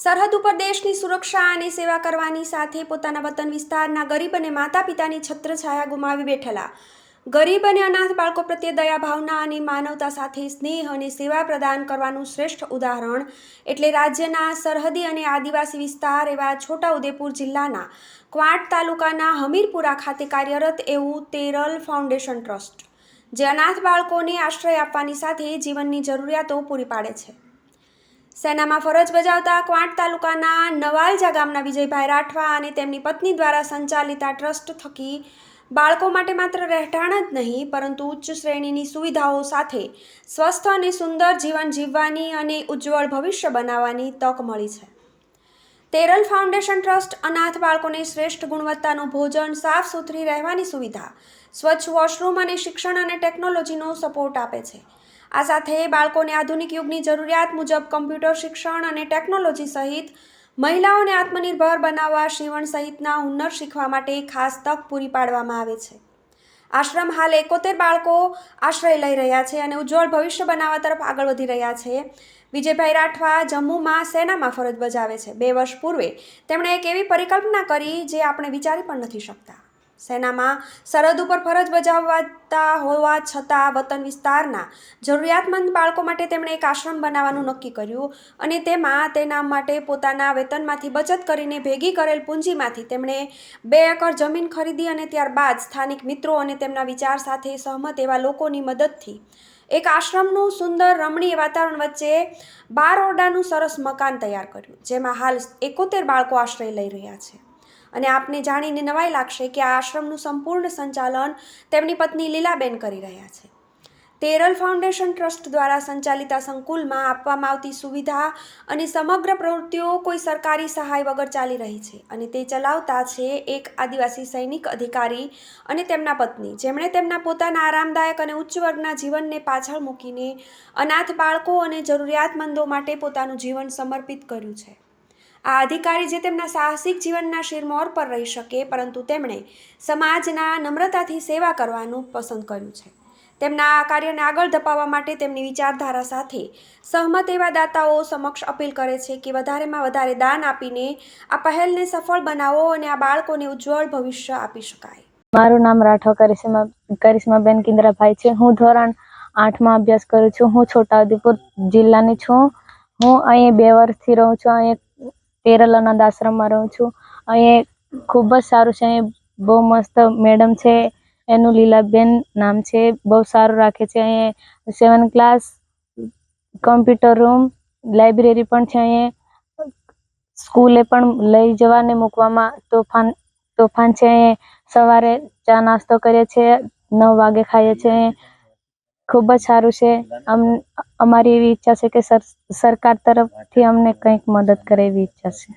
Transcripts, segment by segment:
સરહદ ઉપર દેશની સુરક્ષા અને સેવા કરવાની સાથે પોતાના વતન વિસ્તારના ગરીબ અને માતા પિતાની છત્રછાયા ગુમાવી બેઠેલા. ગરીબ અને અનાથ બાળકો પ્રત્યે દયા ભાવના અને માનવતા સાથે સ્નેહ અને સેવા પ્રદાન કરવાનું શ્રેષ્ઠ ઉદાહરણ એટલે રાજ્યના સરહદી અને આદિવાસી વિસ્તાર એવા છોટાઉદેપુર જિલ્લાના ક્વાંટ તાલુકાના હમીરપુરા ખાતે કાર્યરત એવું તેરલ ફાઉન્ડેશન ટ્રસ્ટ, જે અનાથ બાળકોને આશ્રય આપવાની સાથે જીવનની જરૂરિયાતો પૂરી પાડે છે. સેનામાં ફરજ બજાવતા ક્વાંટ તાલુકાના નવાલજા ગામના વિજયભાઈ રાઠવા અને તેમની પત્ની દ્વારા સંચાલિત આ ટ્રસ્ટ થકી બાળકો માટે માત્ર રહેઠાણ જ નહીં, પરંતુ ઉચ્ચ શ્રેણીની સુવિધાઓ સાથે સ્વસ્થ અને સુંદર જીવન જીવવાની અને ઉજ્જવળ ભવિષ્ય બનાવવાની તક મળી છે. તેરલ ફાઉન્ડેશન ટ્રસ્ટ અનાથ બાળકોને શ્રેષ્ઠ ગુણવત્તાનું ભોજન સાફ સુથરી રહેવાની સુવિધા, સ્વચ્છ વોશરૂમ અને શિક્ષણ અને ટેકનોલોજીનો સપોર્ટ આપે છે. આ સાથે બાળકોને આધુનિક યુગની જરૂરિયાત મુજબ કમ્પ્યુટર શિક્ષણ અને ટેકનોલોજી સહિત મહિલાઓને આત્મનિર્ભર બનાવવા સીવણ સહિતના હુન્નર શીખવા માટે ખાસ તક પૂરી પાડવામાં આવે છે. આશ્રમ હાલ એકોતેર બાળકો આશ્રય લઈ રહ્યા છે અને ઉજ્જવળ ભવિષ્ય બનાવવા તરફ આગળ વધી રહ્યા છે. વિજયભાઈ રાઠવા જમ્મુમાં સેનામાં ફરજ બજાવે છે. બે વર્ષ પૂર્વે તેમણે એક એવી પરિકલ્પના કરી જે આપણે વિચારી પણ નથી શકતા. સેનામાં સરહદ ઉપર ફરજ બજાવતા હોવા છતાં વતન વિસ્તારના જરૂરિયાતમંદ બાળકો માટે તેમણે એક આશ્રમ બનાવવાનું નક્કી કર્યું અને તેમાં તેના માટે પોતાના વેતનમાંથી બચત કરીને ભેગી કરેલ પૂંજીમાંથી તેમણે બે એકર જમીન ખરીદી અને ત્યારબાદ સ્થાનિક મિત્રો અને તેમના વિચાર સાથે સહમત એવા લોકોની મદદથી એક આશ્રમનું સુંદર રમણીય વાતાવરણ વચ્ચે બાર ઓરડાનું સરસ મકાન તૈયાર કર્યું, જેમાં હાલ એકોતેર બાળકો આશ્રય લઈ રહ્યા છે. અને આપને જાણીને નવાઈ લાગશે કે આ આશ્રમનું સંપૂર્ણ સંચાલન તેમની પત્ની લીલાબેન કરી રહ્યા છે. તેરલ ફાઉન્ડેશન ટ્રસ્ટ દ્વારા સંચાલિત આ સંકુલમાં આપવામાં આવતી સુવિધા અને સમગ્ર પ્રવૃત્તિઓ કોઈ સરકારી સહાય વગર ચાલી રહી છે અને તે ચલાવતા છે એક આદિવાસી સૈનિક અધિકારી અને તેમના પત્ની. જેમણે તેમના પોતાના આરામદાયક અને ઉચ્ચ વર્ગના જીવનને પાછળ મૂકીને અનાથ બાળકો અને જરૂરિયાતમંદો માટે પોતાનું જીવન સમર્પિત કર્યું છે. આ અધિકારી જે તેમના સાહસિક જીવનના શિરમોર પર રહી શકે, પરંતુ તેમણે સમાજના નમ્રતાથી સેવા કરવાનું પસંદ કર્યું છે. તેમના આ કાર્યને આગળ ધપાવવા માટે તેમની વિચારધારા સાથે સહમત એવા દાતાઓ સમક્ષ અપીલ કરે છે કે વધારેમાં વધારે દાન આપીને આ પહેલને સફળ બનાવો અને આ બાળકોને ઉજ્જવળ ભવિષ્ય આપી શકાય. મારું નામ રાઠવા કરિશ્મા, કરિશ્માબેન કિન્દ્રાભાઈ છે. હું ધોરણ આઠમાં અભ્યાસ કરું છું. હું છોટાઉદેપુર જિલ્લાની છું. હું અહીં બે વર્ષથી રહું છું. અહીં તેરલ અનાથ આશ્રમમાં રહું છું. અહીં ખૂબ જ સારું છે. અહીં બહુ મસ્ત મેડમ છે. એનું લીલાબેન નામ છે. બહુ સારું રાખે છે. અહીં seven class, computer room, library પણ છે અહીં સ્કૂલે પણ લઈ જવાને મૂકવામાં તોફાન તોફાન છે. અહીં સવારે ચા નાસ્તો કરીએ છીએ. નવ વાગે ખાઈએ છીએ. ખૂબ જ સારું છે. અમ અમારી એવી ઈચ્છા છે કે સર, સરકાર તરફથી અમને કંઈક મદદ કરે એવી ઈચ્છા છે.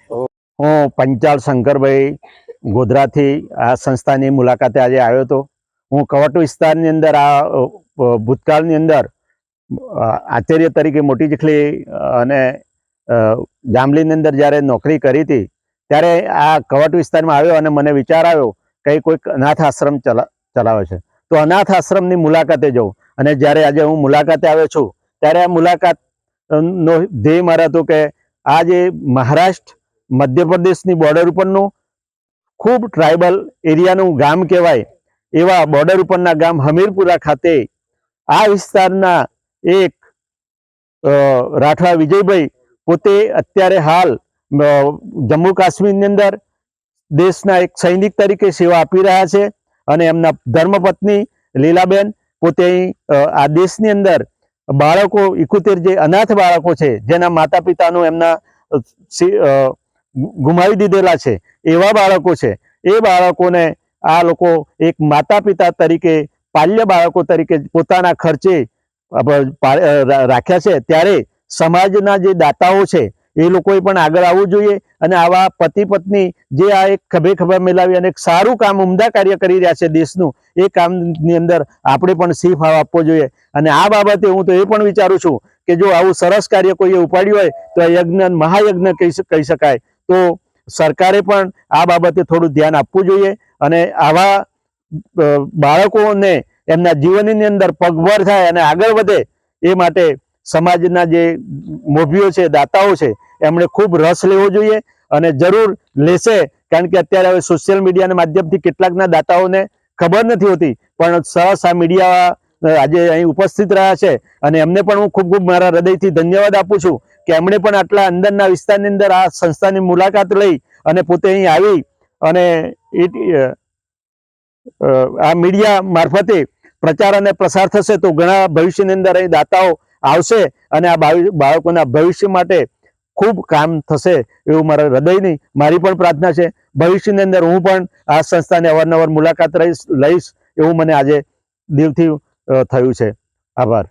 હું પંચાલ શંકરભાઈ ગોધરાથી આ સંસ્થાની મુલાકાતે આજે આવ્યો હતો. હું કવાટુ વિસ્તારની અંદર, આ ભૂતકાળની અંદર આચાર્ય તરીકે મોટી ચીખલી અને જાંબલીની અંદર જ્યારે નોકરી કરી હતી, ત્યારે આ કવટ વિસ્તારમાં આવ્યો અને મને વિચાર આવ્યો કે કોઈક અનાથ આશ્રમ ચલા, ચલાવે છે. તો અનાથ આશ્રમની મુલાકાતે જવું. અને જ્યારે આજે હું મુલાકાતે આવ્યો છું, ત્યારે આ મુલાકાત નો ધ્યેય મારા હતો કે આ જે મહારાષ્ટ્ર, મધ્યપ્રદેશની બોર્ડર ઉપરનું ખૂબ ટ્રાઇબલ એરિયાનું ગામ કહેવાય, એવા બોર્ડર ઉપરના ગામ હમીરપુરા ખાતે આ વિસ્તારના એક રાઠવા વિજયભાઈ પોતે અત્યારે હાલ જમ્મુ કાશ્મીરની અંદર દેશના એક સૈનિક તરીકે સેવા આપી રહ્યા છે અને એમના ધર્મપત્ની લીલાબેન પોતે આ દેશની અંદર બાળકો, ઇકોતેર જે અનાથ બાળકો છે, જેના માતા પિતાનું એમના ગુમાવી દીધેલા છે, એવા બાળકો છે, એ બાળકોને આ લોકો એક માતા પિતા તરીકે, પાલ્ય બાળકો તરીકે પોતાના ખર્ચે રાખ્યા છે. ત્યારે સમાજના જે દાતાઓ છે એ લોકોએ પણ આગળ આવવું જોઈએ અને આવા પતિ પત્ની જે આ એક ખભે ખભા મેલાવી અને એક સારું કામ, ઉમદા કાર્ય કરી રહ્યા છે દેશનું, એ કામની અંદર આપણે પણ સી ફાળો આપવો જોઈએ. અને આ બાબતે હું તો એ પણ વિચારું છું કે જો આવું સરસ કાર્ય કોઈએ ઉપાડ્યું હોય, તો યજ્ઞ, મહાયજ્ઞ કહી શકાય. તો સરકારે પણ આ બાબતે થોડું ધ્યાન આપવું જોઈએ અને આવા બાળકોને એમના જીવનની અંદર પગભર થાય અને આગળ વધે એ માટે સમાજના જે મોભીઓ છે, દાતાઓ છે, એમણે ખૂબ રસ લેવો જોઈએ અને જરૂર લેશે, કારણ કે અત્યારે હવે સોશિયલ મીડિયાના માધ્યમથી કેટલાકના દાતાઓને ખબર નથી હોતી, પણ સરસ આ મીડિયા આજે અહીં ઉપસ્થિત રહ્યા છે અને એમને પણ હું ખૂબ ખૂબ મારા હૃદયથી ધન્યવાદ આપું છું કે એમણે પણ આટલા અંદરના વિસ્તારની અંદર આ સંસ્થાની મુલાકાત લઈ અને પોતે અહીં આવી અને આ મીડિયા મારફતે પ્રચાર અને પ્રસાર થશે તો ઘણા ભવિષ્યની અંદર અહીં દાતાઓ આવશે અને આ બાળકોના ભવિષ્ય માટે ખૂબ કામ થશે એવું મારા હૃદયની, મારી પણ પ્રાર્થના છે. ભવિષ્યની અંદર હું પણ આ સંસ્થાને અવારનવાર મુલાકાત લઈશ એવું મને આજે દિલથી થયું છે. આભાર.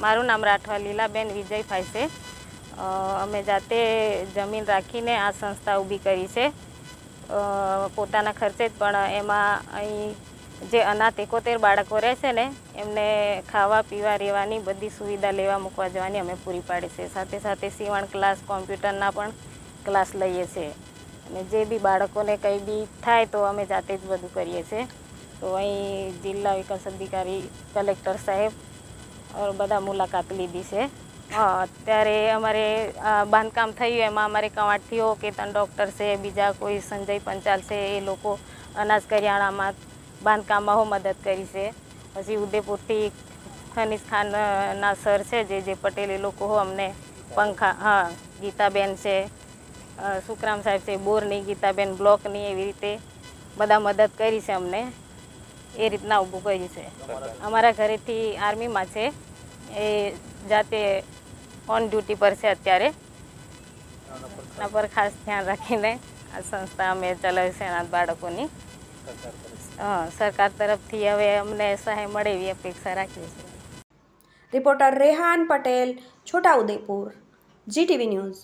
મારું નામ રાઠવા, લીલાબેન વિજયભાઈ છે. અમે જાતે જમીન રાખીને આ સંસ્થા ઊભી કરી છે. પોતાના ખર્ચે જ પણ એમાં અહીં જે અનાથ એકોતેર બાળકો રહેશે ને, એમને ખાવા, પીવા, રહેવાની બધી સુવિધા લેવા મૂકવા જવાની અમે પૂરી પાડીએ છીએ સાથે સાથે સીવણ ક્લાસ, કોમ્પ્યુટરના પણ ક્લાસ લઈએ છીએ અને જે બી બાળકોને કંઈ બી થાય તો અમે જાતે જ બધું કરીએ છીએ. તો અહીં જિલ્લા વિકાસ અધિકારી કલેક્ટર સાહેબ બધા મુલાકાત લીધી છે. અત્યારે અમારે બાંધકામ થયું, એમાં અમારે કવાંટથીઓ ત્રણ ડૉક્ટર છે, બીજા કોઈ સંજય પંચાલ છે, એ લોકો અનાજ કરિયાણામાં બાંધકામમાં મદદ કરી છે પછી ઉદયપુરથી ખનીજ ખાનના સર છે જે જે પટેલ, એ લોકો હો અમને પંખા, હા, ગીતાબેન છે સુખરામ સાહેબ છે, બોરની ગીતાબેન, બ્લોકની એવી રીતે બધા મદદ કરી છે અમને. એ રીતના ઊભું કર્યું છે. અમારા ઘરેથી આર્મીમાં છે. એ જાતે ઓન ડ્યુટી પર છે અત્યારે. એના પર ખાસ ધ્યાન રાખીને આ સંસ્થા અમે ચલાવી છે અનાથ બાળકોની. સરકાર તરફથી હવે અમને સહાય મળે એવી અપેક્ષા રાખીએ છીએ. Reporter Rehan Patel, Chhota Udepur GTV news.